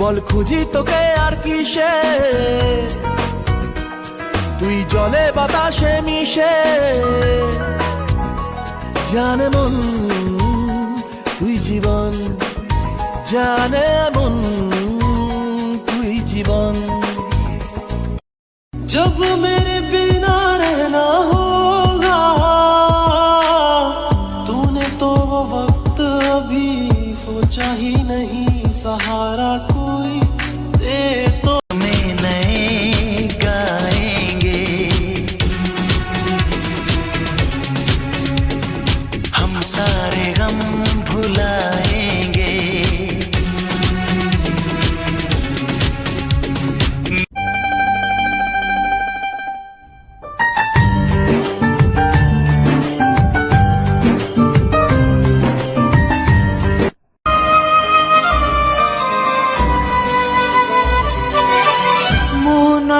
বল খুঁজি তোকে আর কিসে তুই জলে বাতাসে মিশে জানে মন তুই জীবন জানে মন তুই জীবন जब मेरे बिना रहना होगा तूने तो वो वक्त अभी सोचा ही नहीं सहारा कोई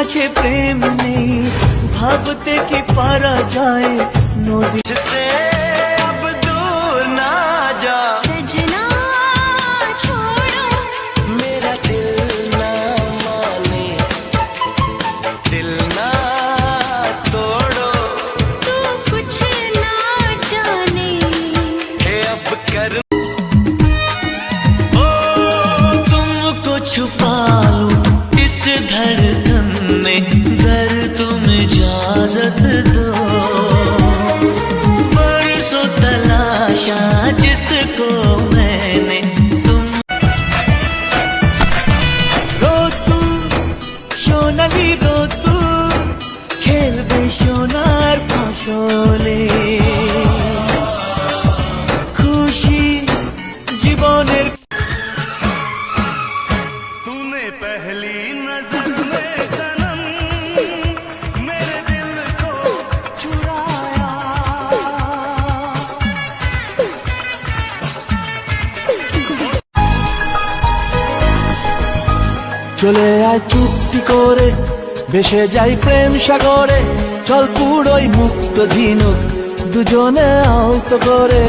मुझे प्रेम नहीं। भागते कि पारा जाए नो से अब दूर ना जा। सजना छोड़ो। मेरा दिल ना माने। दिल ना तोड़ो। तू कुछ ना जाने। हे अब कर। ओ तुमको छुपा लूँ इस धरती में कर तुम इजाज़त दो। परसों तलाशा जिसको मैंने চলে আয় চুক্তি করে, ভেসে যাই প্রেম সাগরে, চল পুরোই মুক্ত ঝিনুক দুজনে আহত করে।